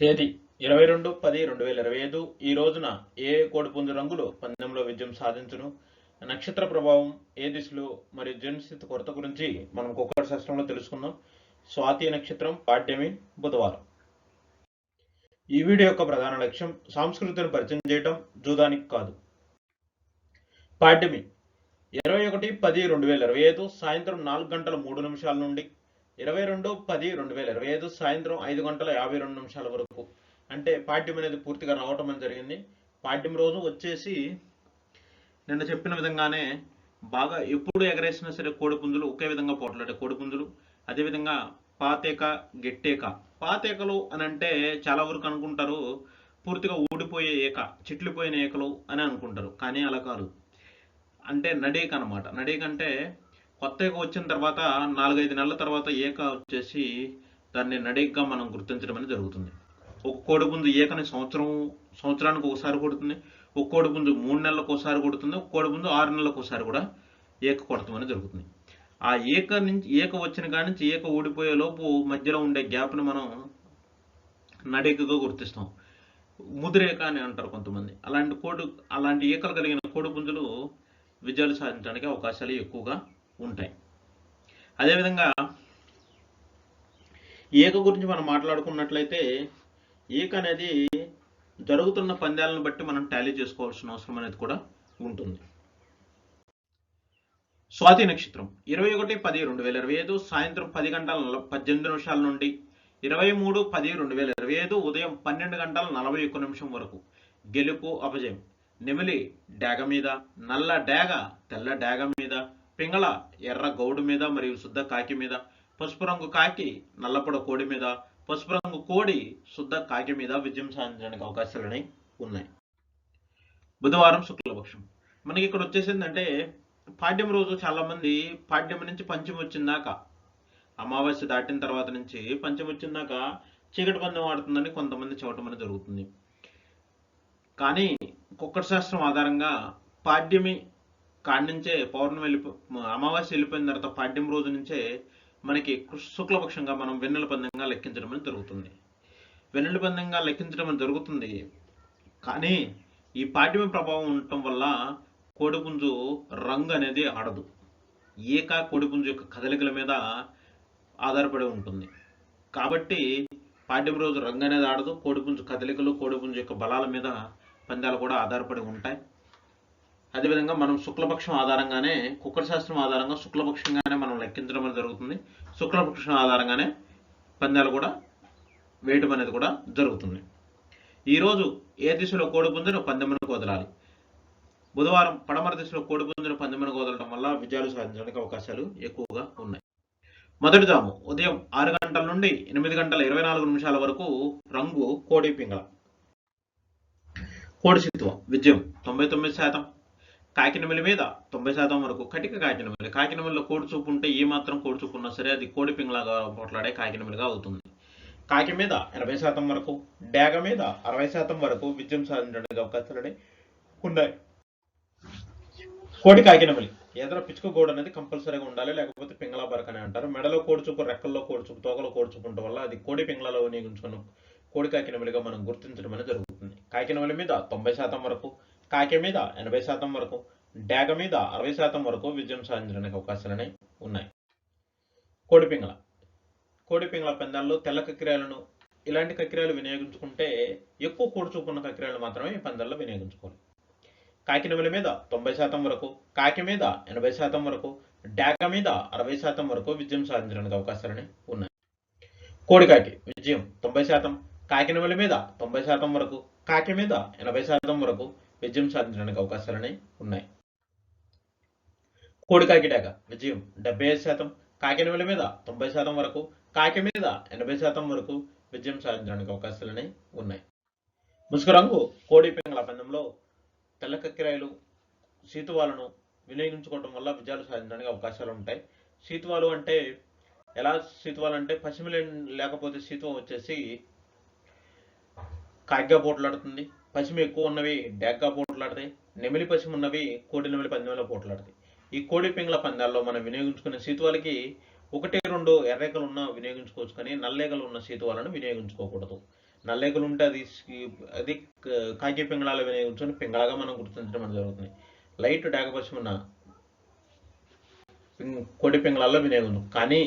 తేదీ ఇరవై రెండు పది రెండు వేల ఇరవై ఐదు. ఈ రోజున ఏ కోడిపుంజు రంగులు పందెంలో విజయం సాధించును? నక్షత్ర ప్రభావం ఏ దిశలో మరియు జన్స్థితి కొరత గురించి మనం కుక్కర్ శాస్త్రంలో తెలుసుకుందాం. స్వాతి నక్షత్రం పాడ్యమి బుధవారం. ఈ వీడియో యొక్క ప్రధాన లక్ష్యం సంస్కృతిని పరిచయం చేయటం జూదానికి కాదు. పాడ్యమి ఇరవై ఒకటి పది రెండు వేల ఇరవై ఐదు సాయంత్రం నాలుగు గంటల మూడు నిమిషాల నుండి ఇరవై రెండు పది రెండు వేల ఇరవై ఐదు సాయంత్రం ఐదు గంటల యాభై రెండు నిమిషాల వరకు. అంటే పాడ్యం అనేది పూర్తిగా రావటం అని జరిగింది. పాడ్యం రోజు వచ్చేసి నిన్న చెప్పిన విధంగానే బాగా ఎప్పుడు ఎగరేసినా సరే కోడిపుంజులు ఒకే విధంగా పోట్లాడే కోడిపుంజులు. అదేవిధంగా పాతేక గెట్టేక. పాతేకలు అని అంటే చాలా వరకు అనుకుంటారు పూర్తిగా ఊడిపోయే ఏక చిట్లిపోయిన ఏకలు అని అనుకుంటారు. కానీ అలా కాదు. అంటే నడేక అనమాట నడేక అంటే కొత్త ఏక వచ్చిన తర్వాత నాలుగైదు నెలల తర్వాత ఏక వచ్చేసి దాన్ని నడేకగా మనం గుర్తించడం అనేది జరుగుతుంది. ఒక కోడిపుంజు ఏకని సంవత్సరం సంవత్సరానికి ఒకసారి కొడుతుంది ఒక కోడిపుంజు మూడు నెలలకు ఒకసారి కొడుతుంది ఒక కోడిపుంజు ఆరు నెలలకు ఒకసారి కూడా ఏక కొడతాం అనేది జరుగుతుంది. ఆ ఏక నుంచి ఏక వచ్చిన కాడి నుంచి ఏక ఊడిపోయే లోపు మధ్యలో ఉండే గ్యాప్ని మనం నడేకగా గుర్తిస్తాం. ముదిరేక అని అంటారు కొంతమంది. అలాంటి కోడి అలాంటి ఏకలు కలిగిన కోడిపుంజులు విజయాలు సాధించడానికి అవకాశాలు ఎక్కువగా ఉంటాయి. అదేవిధంగా ఏక గురించి మనం మాట్లాడుకున్నట్లయితే ఏక అనేది జరుగుతున్న పందాలను బట్టి మనం టాలీ చేసుకోవాల్సిన అవసరం అనేది కూడా ఉంటుంది. స్వాతి నక్షత్రం ఇరవై ఒకటి పది రెండు వేల ఇరవై ఐదు సాయంత్రం పది గంటల పద్దెనిమిది నిమిషాల నుండి ఇరవై మూడు పది రెండు వేల ఇరవై ఐదు ఉదయం పన్నెండు గంటల నలభై ఒక్క నిమిషం వరకు గెలుపు అపజయం. నెమిలి డాగ మీద నల్ల డాగ తెల్ల డాగ మీద పింగళ ఎర్ర గౌడు మీద మరియు శుద్ధ కాకి మీద పసుపు రంగు కాకి నల్లపొడ కోడి మీద పసుపు రంగు కోడి శుద్ధ కాకి మీద విజయం సాధించడానికి అవకాశాలు ఉన్నాయి. బుధవారం శుక్లపక్షం. మనకి ఇక్కడ వచ్చేసిందంటే పాడ్యం రోజు చాలామంది పాడ్యం నుంచి పంచమి వచ్చిందాక అమావాస్య దాటిన తర్వాత నుంచి పంచమి వచ్చిందాక చీకటి పందెం ఆడుతుందని కొంతమంది చూడటం అనేది జరుగుతుంది. కానీ కుక్కట శాస్త్రం ఆధారంగా పాడ్యమి కాడి నుంచే పౌర్ణమి వెళ్ళిపో అమావాస్య వెళ్ళిపోయిన తర్వాత పాడ్యం రోజు నుంచే మనకి శుక్లపక్షంగా మనం వెన్నెల పందంగా లెక్కించడం అనేది జరుగుతుంది. వెన్నెల పందంగా లెక్కించడం అనేది జరుగుతుంది. కానీ ఈ పాడ్యమి ప్రభావం ఉండటం వల్ల కోడిపుంజు రంగు అనేది ఆడదు. ఏక కోడిపుంజు యొక్క కదలికల మీద ఆధారపడి ఉంటుంది. కాబట్టి పాడ్యం రోజు రంగు అనేది ఆడదు కోడిపుంజు కదలికలు కోడిపుంజు యొక్క బలాల మీద పందాలు కూడా ఆధారపడి ఉంటాయి. అదేవిధంగా మనం శుక్లపక్షం ఆధారంగానే కుక్కర శాస్త్రం ఆధారంగా శుక్లపక్షంగానే మనం లెక్కించడం అనేది జరుగుతుంది. శుక్లపక్షం ఆధారంగానే పందాలు కూడా వేయటం అనేది కూడా జరుగుతుంది. ఈరోజు ఏ దిశలో కోడిపుంజును పందెమ్మను వదలాలి? బుధవారం పడమర దిశలో కోడిపుంజును పందెమ్మను వదలడం వల్ల విజయాలు సాధించడానికి అవకాశాలు ఎక్కువగా ఉన్నాయి. మొదటి జాము ఉదయం ఆరు గంటల నుండి ఎనిమిది గంటల ఇరవై నాలుగు నిమిషాల వరకు రంగు కోడి పింగళ. కోడి సిత్వం విజయం తొంభై తొమ్మిది శాతం. కాకినమిలి మీద తొంభై శాతం వరకు కటిక కాకినమిలి కాకినమిలిలో కోడి చూపు ఉంటే ఏ మాత్రం కోడి చూపు ఉన్నా సరే అది కోడి పింగ్లాగా పోట్లాడే కాకినమిలిగా అవుతుంది. కాకి మీద ఎనభై శాతం వరకు డాగ మీద అరవై శాతం వరకు విజయం సాధించడానికి అవకాశాలు ఉన్నాయి. కోడి కాకినమిలి ఏదైనా పిచ్చుక గోడ అనేది కంపల్సరీగా ఉండాలి లేకపోతే పింగళా బరక్ అని అంటారు. మెడలో కోడిచూపు రెక్కల్లో కోడుచుకు తోకలో కోడిచూపు వల్ల అది కోడి పింగళాలో వినియోగించుకున్న కోడి కాకినమిలిగా మనం గుర్తించడం అనేది జరుగుతుంది. కాకినమిలి మీద తొంభై శాతం వరకు కాకి మీద ఎనభై శాతం వరకు డాగ మీద అరవై శాతం వరకు విజయం సాధించడానికి అవకాశాలనే ఉన్నాయి. కోడిపింగల కోడిపింగల పందాల్లో తెల్ల కక్రియాలను ఇలాంటి కక్రియాలు వినియోగించుకుంటే ఎక్కువ కూడుచుకున్న కక్రియాలు మాత్రమే ఈ పందాల్లో వినియోగించుకోవాలి. కాకినమిల మీద తొంభై శాతం వరకు కాకి మీద ఎనభై శాతం వరకు డాక మీద అరవై శాతం వరకు విజయం సాధించడానికి అవకాశాలని ఉన్నాయి. కోడికాకి విజయం తొంభై శాతం కాకినమిల మీద తొంభై శాతం వరకు కాకి మీద ఎనభై శాతం వరకు విజయం సాధించడానికి అవకాశాలని ఉన్నాయి. కోడి కాకిటాక విజయం డెబ్బై ఐదు శాతం. కాకినమిల మీద తొంభై శాతం వరకు కాకి మీద ఎనభై శాతం వరకు విజయం సాధించడానికి అవకాశాలని ఉన్నాయి. ముసుగు రంగు కోడి పింగళ పందెంలో తెల్ల కక్కిరాయలు సీతువాలను వినియోగించుకోవటం వల్ల విజయాలు సాధించడానికి అవకాశాలు ఉంటాయి. సీతువాలు అంటే ఎలా? సీతువాలు అంటే పశ్చిమ లేకపోతే సీతువం వచ్చేసి కాగ్గా పోట్లాడుతుంది. పసిమి ఎక్కువ ఉన్నవి డేగ్గా పోట్లాడతాయి నెమిలి పశ్చిమ ఉన్నవి కోడి నెమిలి పందెంలో పోట్లాడతాయి. ఈ కోడి పింగళ పందాల్లో మనం వినియోగించుకునే సీతువాలకి ఒకటి రెండు ఎర్రేకలు ఉన్న వినియోగించుకోవచ్చు కానీ నల్లేకలు ఉన్న సీతువాలను వినియోగించుకోకూడదు. నల్లేకలు ఉంటే అది అది కాకి పింగళాలు వినియోగించుకొని పింగళగా మనం గుర్తించడం జరుగుతుంది. లైట్ డాగ పశ్చిమ ఉన్న కోడి పింగళాల్లో వినియోగం కానీ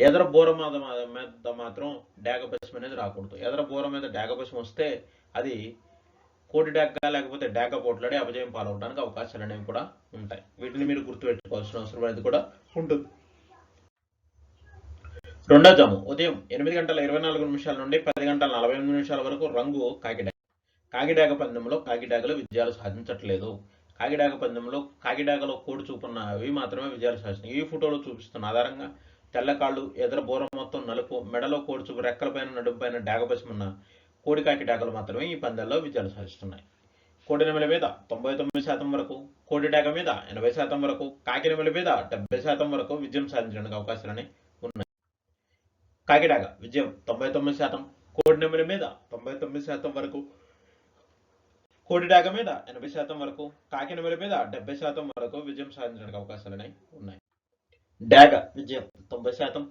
ఎదర బోర మీద మీద మాత్రం డాగ పశ్చిమ అనేది రాకూడదు. ఎదర బోర మీద డాగ పశ్చిమ వస్తే అది కోటి డాగ లేకపోతే డాగ పోట్లాడి అపజయం పాలవడానికి అవకాశాలు అనేవి కూడా ఉంటాయి. వీటిని మీరు గుర్తుపెట్టుకోవాల్సిన అవసరం అనేది కూడా ఉంటుంది. రెండో జాము ఉదయం ఎనిమిది గంటల ఇరవై నాలుగు నిమిషాల నుండి పది గంటల నలభై ఎనిమిది నిమిషాల వరకు రంగు కాకిడాగ కాకిడాగ పందెంలో కాకిడాకలు విజయాలు సాధించట్లేదు. కాకిడాగ పందెంలో కాకిడాగలో కోడి చూపున్నవి మాత్రమే విజయాలు సాధించాయి ఈ ఫోటోలో చూపిస్తున్న ఆధారంగా తెల్లకాళ్ళు ఎదర బోర మొత్తం నలుపు మెడలో కోడి చూపు రెక్కలపైన నడుపుపైన డాగపశమున్న కోడి కాకి మాత్రమే ఈ పందాల్లో విజయాలు సాధిస్తున్నాయి. కోడి నెమల మీద తొంభై తొమ్మిది శాతం వరకు కోడి డాగ మీద ఎనభై శాతం వరకు కాకి నెమల మీద డెబ్బై శాతం వరకు విజయం సాధించడానికి అవకాశాలని ఉన్నాయి. కాకిడాగ విజయం తొంభై తొమ్మిది శాతం కోడి నెమల మీద తొంభై తొమ్మిది శాతం వరకు కోడి డాగ మీద ఎనభై శాతం వరకు కాకి నెమల మీద డెబ్బై శాతం వరకు విజయం సాధించడానికి అవకాశాలని ఉన్నాయి. డాగ విజయం తొంభై శాతం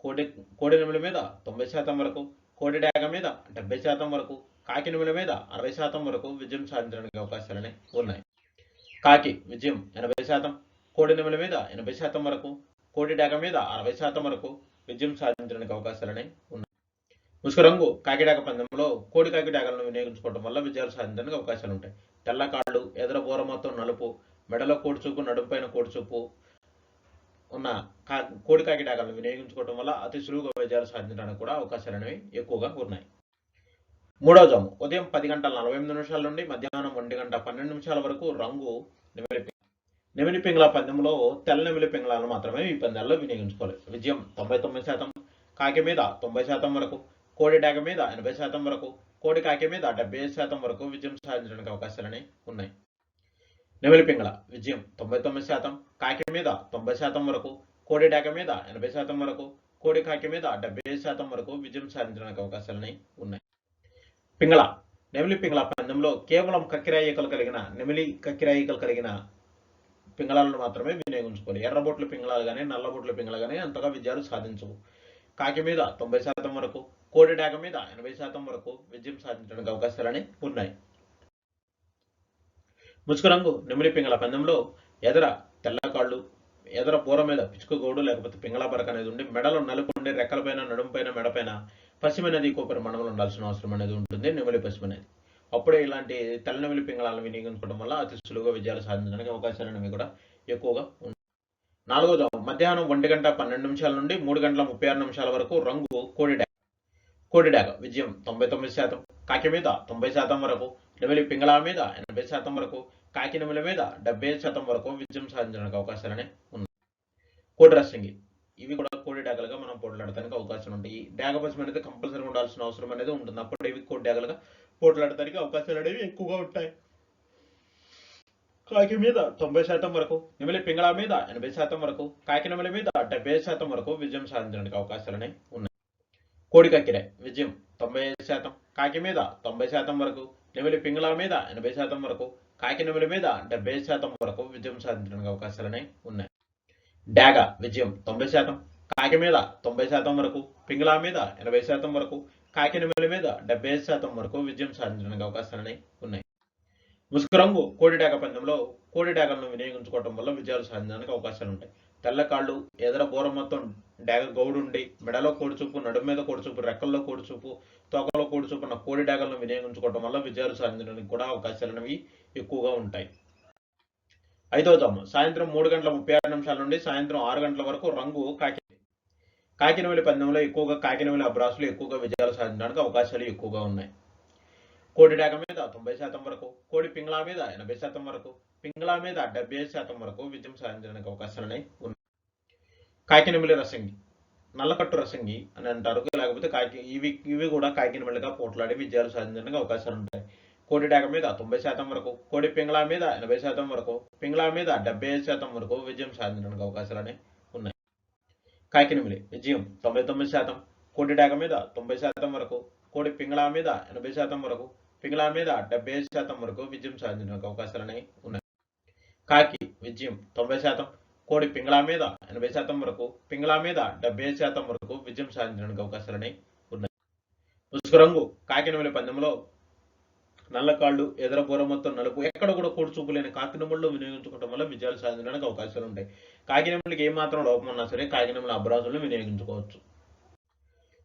కోడి కోడి నెమలి మీద తొంభై శాతం వరకు కోడి డాగ మీద డెబ్బై శాతం వరకు కాకి మీద అరవై శాతం వరకు విజయం సాధించడానికి అవకాశాలని ఉన్నాయి. కాకి విజయం ఎనభై శాతం కోడి మీద ఎనభై శాతం వరకు కోడి డాగ మీద అరవై శాతం వరకు విజయం సాధించడానికి అవకాశాలని ఉన్నాయి. ముసుగు రంగు కాకిడాక పందెంలో కోడి కాకిడాకలను వినియోగించుకోవడం వల్ల విజయాలు సాధించడానికి అవకాశాలు ఉంటాయి. తెల్ల కాళ్ళు ఎదర బోర మొత్తం నలుపు మెడలో కోడిచూపు నడుంపైన కోడిచూపు ఉన్న కా కోడి కాకిటాకలను వినియోగించుకోవడం వల్ల అతి సులువుగా విజయాలు సాధించడానికి కూడా అవకాశాలు అనేవి ఎక్కువగా ఉన్నాయి మూడవ జాము. ఉదయం పది గంటల నలభై ఎనిమిది నిమిషాల నుండి మధ్యాహ్నం ఒంటి గంట పన్నెండు నిమిషాల వరకు రంగు నెమిలి నెమిలి పింగళ పద్యంలో తెల్ల నెమిలి పింగళాలను మాత్రమే ఈ పందాల్లో వినియోగించుకోవాలి. విజయం తొంభై తొమ్మిది శాతం కాకి మీద తొంభై శాతం వరకు కోడి డాక మీద ఎనభై శాతం వరకు కోడి కాకి మీద డెబ్బై శాతం వరకు విజయం సాధించడానికి అవకాశాలని ఉన్నాయి. నెమలిపింగళ. విజయం తొంభై తొమ్మిది శాతం. కాకి మీద తొంభై శాతం వరకు. కోడి డాక మీద ఎనభై శాతం వరకు. కోడి కాకి మీద డెబ్బై ఐదు శాతం వరకు విజయం సాధించడానికి అవకాశాలని ఉన్నాయి. పింగళ. నెమిలి పింగళ పందెంలో కేవలం కక్కిరాయికలు కలిగిన నెమిలి కక్కిరాయికలు కలిగిన పింగళాలను మాత్రమే వినియోగించుకోవాలి. ఎర్రబొట్లు పింగళాలు కానీ నల్లబొట్లు పింగళ కానీ అంతగా విజయాలు సాధించవు. కాకి మీద తొంభై శాతం వరకు. కోడి డాక మీద ఎనభై శాతం వరకు విజయం సాధించడానికి అవకాశాలని ఉన్నాయి. ముసుగు రంగు నెమిలి పింగళ పందెంలో ఎదర తెల్లకాళ్ళు ఎదర పూర మీద పిచుక గోడు లేకపోతే పింగళ పరక అనేది ఉండి మెడలో నలుపు ఉండే రెక్కలపైన నడుంపైన మెడపైన పశ్చిమ నది కోపరి మండలంలో ఉండాల్సిన అవసరం అనేది ఉంటుంది నెమిలి పశ్చిమ నది అప్పుడే ఇలాంటి తెల్ల పింగళాలను వినియోగించుకోవడం వల్ల అతి సులువుగా విజయాలు సాధించడానికి అవకాశాలు అనేవి కూడా ఎక్కువగా ఉంటాయి నాలుగో మధ్యాహ్నం ఒంటి గంట పన్నెండు నిమిషాల నుండి మూడు గంటల ముప్పై ఆరు నిమిషాల వరకు రంగు కోడిడాక కోడిడాక విజయం తొంభై తొమ్మిది శాతం. కాకి మీద తొంభై శాతం వరకు లెవెలి పింగళ మీద ఎనభై శాతం వరకు కాకినముల మీద డెబ్బై శాతం వరకు విజయం సాధించడానికి అవకాశాలనే ఉన్నాయి. కోడి రసంగి ఇవి కూడా కోడి డాగలుగా మనం పోట్లాడటానికి అవకాశం ఉంటాయి. ఈ డాగ పశ్చిమ అనేది కంపల్సరీ ఉండాల్సిన అవసరం అనేది ఉంటుంది. అప్పుడు ఇవి కోడి డాగలుగా పోట్లాడటానికి అవకాశాలు అనేవి ఎక్కువగా ఉంటాయి. కాకి మీద తొంభై శాతం వరకు నిమిలి పింగళ మీద ఎనభై శాతం వరకు కాకి మీద డెబ్బై శాతం వరకు విజయం సాధించడానికి అవకాశాలనే ఉన్నాయి. కోడి కక్కిరే. విజయం తొంభై ఐదు శాతం. కాకి మీద తొంభై శాతం వరకు. నెమిలి పింగళ మీద ఎనభై శాతం వరకు. కాకి నెమిలి మీద డెబ్బై శాతం వరకు విజయం సాధించడానికి అవకాశాలనే ఉన్నాయి. డాగ విజయం తొంభై శాతం. కాకి మీద తొంభై శాతం వరకు. పింగళ మీద ఎనభై శాతం వరకు. కాకి నెమిలి మీద డెబ్బై ఐదు శాతం వరకు విజయం సాధించడానికి అవకాశాలనే ఉన్నాయి. ముసుగు రంగు కోడి డాగ పందెంలో కోడి డాగలను వినియోగించుకోవడం వల్ల విజయాలు సాధించడానికి అవకాశాలు ఉంటాయి. తెల్ల కాళ్ళు ఎదర బోర మొత్తం డాగ గౌడుండి మెడలో కోడిచూపు నడుము మీద కోడిచూపు రెక్కల్లో కోడిచూపు తోకలో కోడి ఉన్న కోడి డాగలను వినియోగించుకోవడం వల్ల విజయాలు సాధించడానికి కూడా అవకాశాలు అనేవి ఎక్కువగా ఉంటాయి. ఐదవ జాము సాయంత్రం మూడు గంటల ముప్పై ఆరు నిమిషాల నుండి సాయంత్రం ఆరు గంటల వరకు రంగు కాకి కాకినవెలి పందెంలో ఎక్కువగా కాకినవెలి అబ్రాసులు ఎక్కువగా విజయాలు సాధించడానికి అవకాశాలు ఎక్కువగా ఉన్నాయి. కోడి డాగ మీద తొంభై శాతం వరకు కోడి పింగళా మీద ఎనభై శాతం వరకు పింగళా మీద డెబ్బై ఐదు శాతం వరకు విజయం సాధించడానికి అవకాశాలు ఉన్నాయి. కాకినమిలి రసంగి నల్లకట్టు రసంగి అని అంటారు. లేకపోతే కాకి ఇవి ఇవి కూడా కాకినమిలిగా పోట్లాడి విజయాలు సాధించడానికి అవకాశాలు ఉంటాయి. కోడి డేగ మీద తొంభై శాతం వరకు కోడి పింగళా మీద ఎనభై శాతం వరకు పింగళా మీద డెబ్బై ఐదు శాతం వరకు విజయం సాధించడానికి అవకాశాలని ఉన్నాయి. కాకినమిలి విజయం తొంభై తొమ్మిది శాతం కోడి డేగ మీద తొంభై శాతం వరకు కోడి పింగళా మీద ఎనభై శాతం వరకు పింగళా మీద డెబ్బై ఐదు శాతం వరకు విజయం సాధించడానికి అవకాశాలనే ఉన్నాయి. కాకి విజయం తొంభై శాతం కోడి పింగళా మీద ఎనభై శాతం వరకు పింగళా మీద డెబ్బై శాతం వరకు విజయం సాధించడానికి అవకాశాలు ఉన్నాయి. ముసుగు రంగు కాకినమలి పందెంలో నల్లకాళ్ళు ఎదర బోర మొత్తం నలుపు ఎక్కడ కూడా కోడి లేని కాకినముళ్ళు వినియోగించుకోవడం వల్ల విజయాలు సాధించడానికి అవకాశాలు ఉంటాయి. కాకినములకి ఏమాత్రం లోపం ఉన్నా సరే కాకినముల అభ్రాసులను వినియోగించుకోవచ్చు.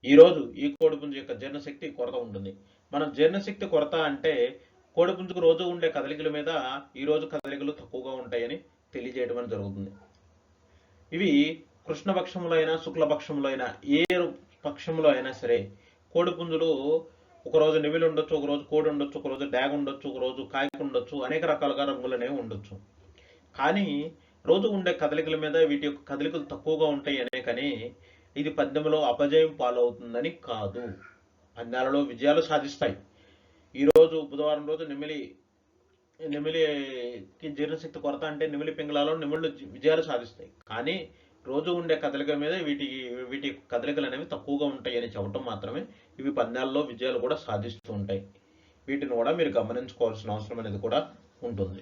ఈ రోజు ఈ కోడిపుంజు యొక్క జీర్ణశక్తి కొరత ఉంటుంది. మన జీర్ణశక్తి కొరత అంటే కోడిపుంజుకు రోజు ఉండే కదలికల మీద ఈ రోజు కదలికలు తక్కువగా ఉంటాయని తెలియజేయడం జరుగుతుంది. ఇవి కృష్ణపక్షంలో అయినా శుక్లపక్షంలో అయినా ఏ పక్షంలో అయినా సరే కోడిపుంజులు ఒకరోజు నివిలు ఉండొచ్చు ఒకరోజు కోడి ఉండొచ్చు ఒకరోజు డ్యాగ్ ఉండొచ్చు ఒకరోజు కాయకు ఉండొచ్చు అనేక రకాలుగా రంగులనేవి ఉండొచ్చు. కానీ రోజు ఉండే కదలికల మీద వీటి యొక్క కదలికలు తక్కువగా ఉంటాయి అనే కానీ ఇది పద్యంలో అపజయం పాలవుతుందని కాదు. పందాలలో విజయాలు సాధిస్తాయి. ఈరోజు బుధవారం రోజు నిమిలి నెమిలికి జీర్ణశక్తి కొరత అంటే నెమిలి పింగళాలో నెమిళ్ళు విజయాలు సాధిస్తాయి. కానీ రోజు ఉండే కదలిక మీద వీటి వీటి కదలికలు అనేవి తక్కువగా ఉంటాయి అని చెప్పడం మాత్రమే ఇవి పందాల్లో విజయాలు కూడా సాధిస్తూ ఉంటాయి. వీటిని కూడా మీరు గమనించుకోవాల్సిన అవసరం అనేది కూడా ఉంటుంది.